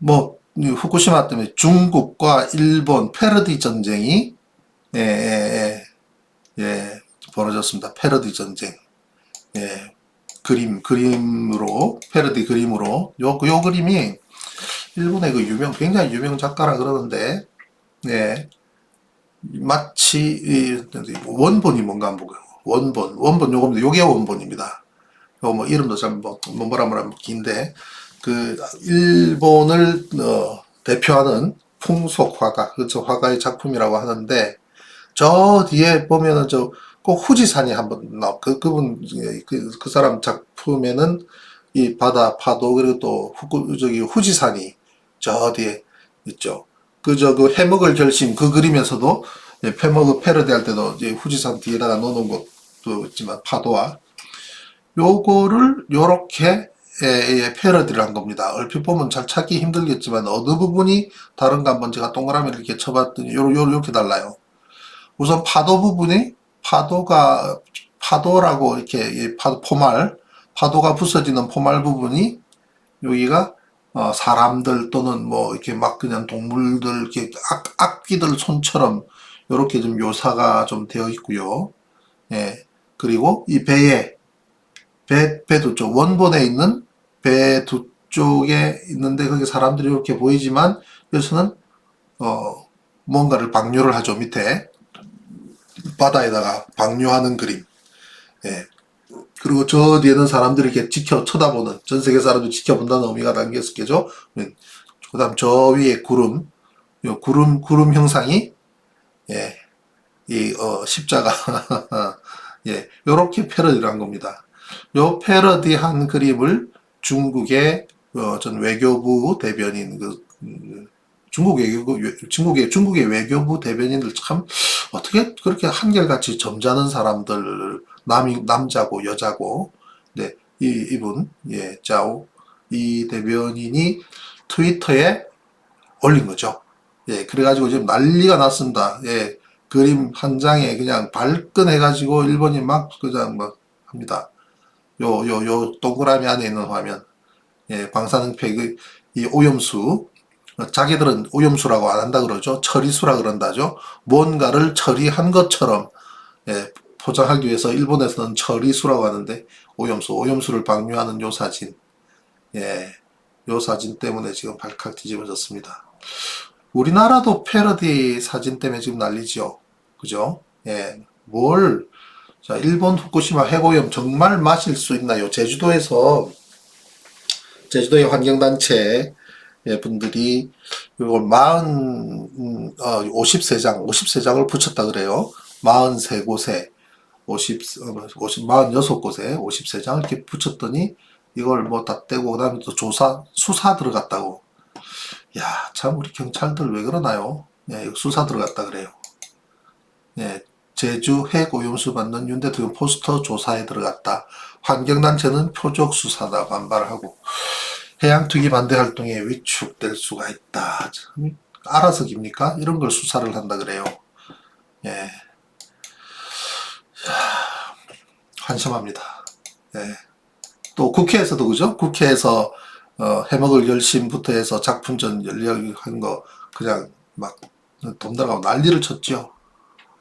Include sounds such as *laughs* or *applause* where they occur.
뭐이 후쿠시마 때문에 중국과 일본 패러디 전쟁이 예, 예, 예, 예, 벌어졌습니다. 패러디 전쟁. 예, 그림 그림으로 패러디 그림으로 요, 요 그림이 일본의 그 유명 굉장히 유명 작가라 그러는데 예, 마치 이 원본이 뭔가 한번 보고 원본 원본 요겁니다. 요게 원본입니다. 요뭐 이름도 잘 뭐 뭐라 뭐라 긴데 그 일본을 어, 대표하는 풍속 화가 그저 화가의 작품이라고 하는데 저 뒤에 보면은 저 꼭 후지산이 한번 나 그 그분 그, 그 사람 작품에는 이 바다 파도 그리고 또 후, 저기 후지산이 저 뒤에 있죠. 그저 그 해먹을 결심 그 그림에서도 예, 해먹을 패러디 할 때도 이제 후지산 뒤에다가 넣어놓은 것도 있지만 파도와 요거를 요렇게 예, 예, 패러디를 한 겁니다. 얼핏 보면 잘 찾기 힘들겠지만 어느 부분이 다른가 한번 제가 동그라미를 이렇게 쳐봤더니 요렇게 달라요. 우선 파도 부분이 파도가 파도라고 이렇게 이 파도 포말 파도가 부서지는 포말 부분이 여기가 어, 사람들 또는 뭐 이렇게 막 그냥 동물들 이렇게 악, 악기들 손처럼 이렇게 좀 묘사가 좀 되어 있고요. 예. 그리고 이 배에 배, 배두 쪽, 원본에 있는 배 두 쪽에 있는데 거기 사람들이 이렇게 보이지만 여기서는 어, 뭔가를 방류를 하죠, 밑에. 바다에다가 방류하는 그림. 예. 그리고 저 뒤에는 사람들이 이렇게 지켜 쳐다보는, 전 세계 사람들이 지켜본다는 의미가 담겨 있겠죠. 그 다음 저 위에 구름, 요 구름, 구름 형상이, 예, 이, 어, 십자가, *laughs* 예, 요렇게 패러디를 한 겁니다. 요 패러디한 그림을 중국의 어, 전 외교부 대변인 그 음, 중국 외교부 외- 중국의 중국의 외교부 대변인들 참 어떻게 그렇게 한결같이 점잖은 사람들 남이 남자고 여자고 네, 이 이분 예 짜오 이 대변인이 트위터에 올린 거죠. 예, 그래가지고 지금 난리가 났습니다. 예, 그림 한 장에 그냥 발끈해가지고 일본이 막 그냥 막 합니다. 요, 요, 요 동그라미 안에 있는 화면. 예, 방사능팩, 그, 이 오염수. 어, 자기들은 오염수라고 안 한다 그러죠. 처리수라 그런다죠. 뭔가를 처리한 것처럼, 예, 포장하기 위해서 일본에서는 처리수라고 하는데, 오염수, 오염수를 방류하는 요 사진. 예, 요 사진 때문에 지금 발칵 뒤집어졌습니다. 우리나라도 패러디 사진 때문에 지금 난리죠. 그죠? 예, 뭘, 자, 일본 후쿠시마 해고염 정말 마실 수 있나요? 제주도에서 제주도의 환경단체 예, 분들이 이걸 40, 어, 50세장, 50세장을 붙였다 그래요. 43곳에 50, 어, 50, 46곳에 50세장을 이렇게 붙였더니 이걸 뭐 다 떼고 그다음에 또 조사, 수사 들어갔다고. 야, 참 우리 경찰들 왜 그러나요? 예, 수사 들어갔다 그래요. 예, 제주 핵 오염수 받는 윤 대통령 포스터 조사에 들어갔다. 환경단체는 표적 수사다 반발하고 해양 투기 반대 활동에 위축될 수가 있다. 참, 알아서 깁니까? 이런 걸 수사를 한다 그래요. 예. 야, 한심합니다. 예. 또 국회에서도 그죠? 국회에서 어, 해먹을 열심부터 해서 작품전 열리한 거 그냥 막돈 들어가고 난리를 쳤죠.